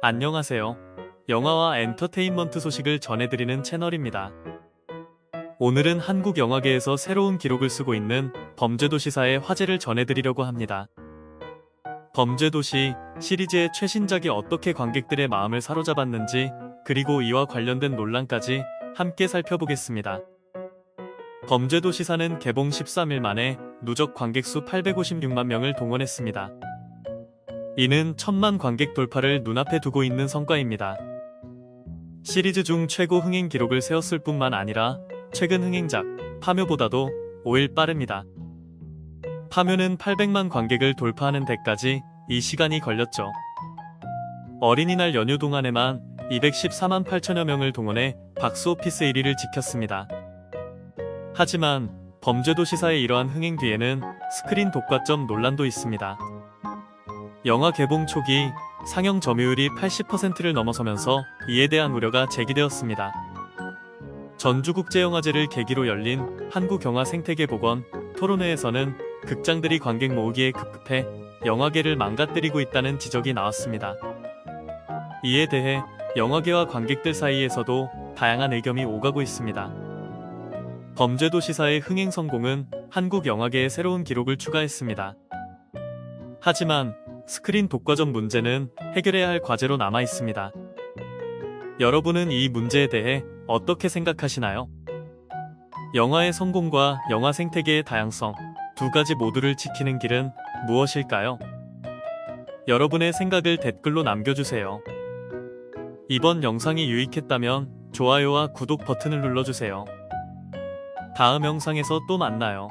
안녕하세요. 영화와 엔터테인먼트 소식을 전해드리는 채널입니다. 오늘은 한국 영화계에서 새로운 기록을 쓰고 있는 범죄도시사의 화제를 전해드리려고 합니다. 범죄도시 시리즈의 최신작이 어떻게 관객들의 마음을 사로잡았는지 그리고 이와 관련된 논란까지 함께 살펴보겠습니다. 범죄도시사는 개봉 13일 만에 누적 관객 수 856만 명을 동원했습니다. 이는 천만 관객 돌파를 눈앞에 두고 있는 성과입니다. 시리즈 중 최고 흥행 기록을 세웠을 뿐만 아니라 최근 흥행작 파묘보다도 5일 빠릅니다. 파묘는 800만 관객을 돌파하는 데까지 이 시간이 걸렸죠. 어린이날 연휴 동안에만 214만 8천여 명을 동원해 박스오피스 1위를 지켰습니다. 하지만 범죄도시사의 이러한 흥행 뒤에는 스크린 독과점 논란도 있습니다. 영화 개봉 초기 상영 점유율이 80%를 넘어서면서 이에 대한 우려가 제기되었습니다. 전주국제영화제를 계기로 열린 한국영화 생태계 복원 토론회에서는 극장들이 관객 모으기에 급급해 영화계를 망가뜨리고 있다는 지적이 나왔습니다. 이에 대해 영화계와 관객들 사이에서도 다양한 의견이 오가고 있습니다. 범죄도시사의 흥행 성공은 한국 영화계에 새로운 기록을 추가했습니다. 하지만 스크린 독과점 문제는 해결해야 할 과제로 남아 있습니다. 여러분은 이 문제에 대해 어떻게 생각하시나요? 영화의 성공과 영화 생태계의 다양성 두 가지 모두를 지키는 길은 무엇일까요? 여러분의 생각을 댓글로 남겨주세요. 이번 영상이 유익했다면 좋아요와 구독 버튼을 눌러주세요. 다음 영상에서 또 만나요.